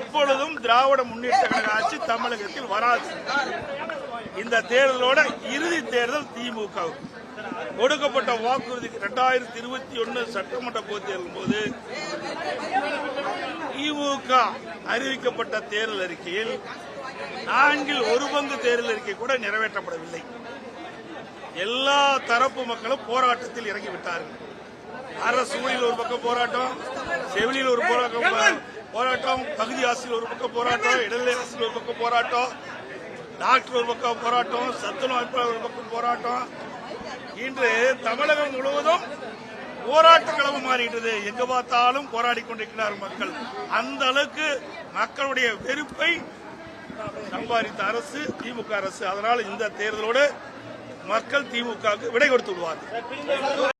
எப்பொழுதும் திராவிட முன்னேற்ற கழக ஆட்சி தமிழகத்தில் வராது. இந்த தேர்தலோட இறுதி தேர்தல் திமுக கொடுக்கப்பட்ட வாக்குறுதி இரண்டாயிரத்தி இருபத்தி ஒன்னு சட்டமன்ற பொதுத் தேர்தல் போது திமுக அறிவிக்கப்பட்ட தேர்தல் அறிக்கையில் நான்கில் ஒரு பங்கு தேர்தல் அறிக்கை கூட நிறைவேற்றப்படவில்லை. எல்லா தரப்பு மக்களும் போராட்டத்தில் இறங்கிவிட்டார்கள். அரசூரில் ஒரு பக்கம் போராட்டம் செவிலியில் ஒரு போராட்டம் போராட்டம் பகுதி ஆசிரியர் ஒரு பக்கம் போராட்டம் இடைநிலை ஆசிரியர் ஒரு பக்கம் போராட்டம் டாக்டர் ஒரு பக்கம் போராட்டம் சத்துணவு அமைப்பாளர் ஒரு பக்கம் போராட்டம். இன்று தமிழகம் முழுவதும் போராட்ட களம் மாறிட்டது. எங்க பார்த்தாலும் போராடி கொண்டிருக்கிறார் மக்கள். அந்த அளவுக்கு மக்களுடைய வெறுப்பை சம்பாதித்த அரசு திமுக அரசு. அதனால் இந்த தேர்தலோடு மக்கள் திமுகவுக்கு விடை கொடுத்து விடுவார்கள்.